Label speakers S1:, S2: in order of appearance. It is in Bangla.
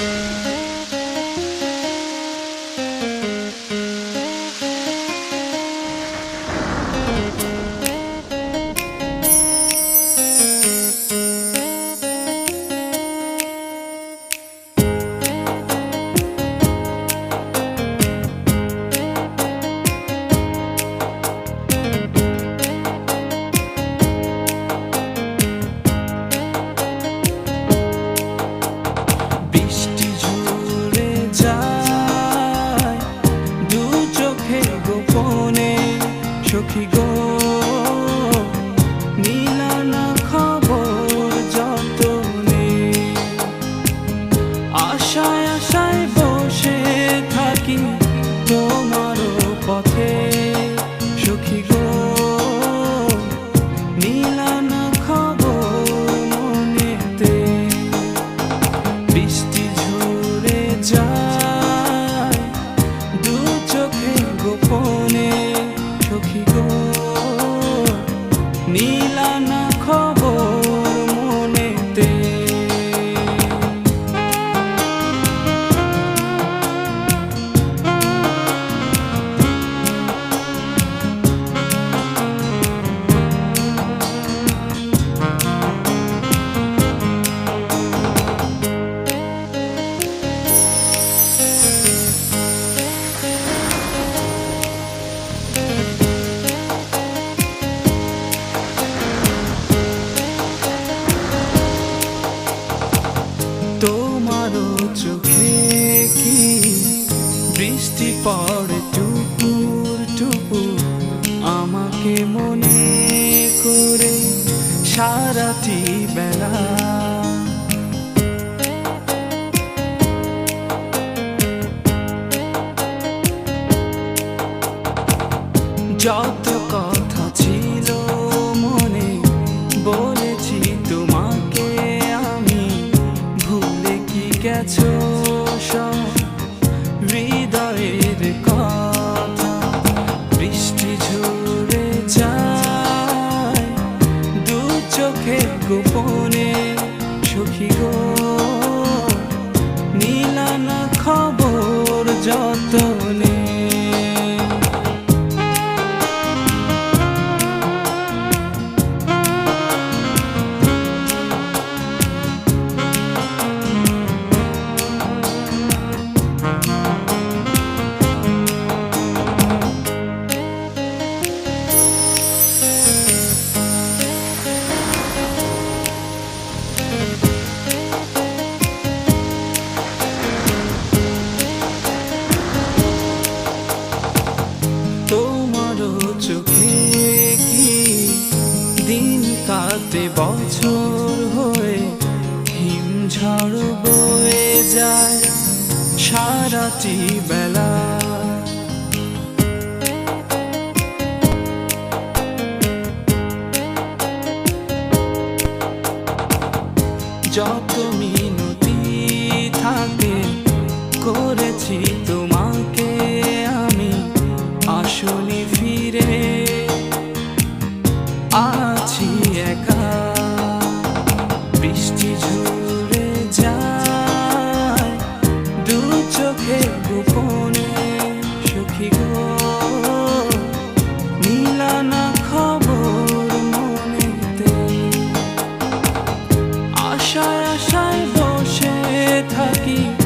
S1: বৃষ্টি সখী গো। নীলানা খবর যতনে আশায় আশায় চোখে কি বৃষ্টি পড়ে টুপুর টুপুর? আমাকে মনে করে সারাটি বেলা। যত তোমারও চোখে কি দিন কাটে, বছর হয়ে হিমঝড় বয়ে যায় সারাটি বেলা। যত মিনতি থাকে, করেছি আশায় আশায় বসে থাকি।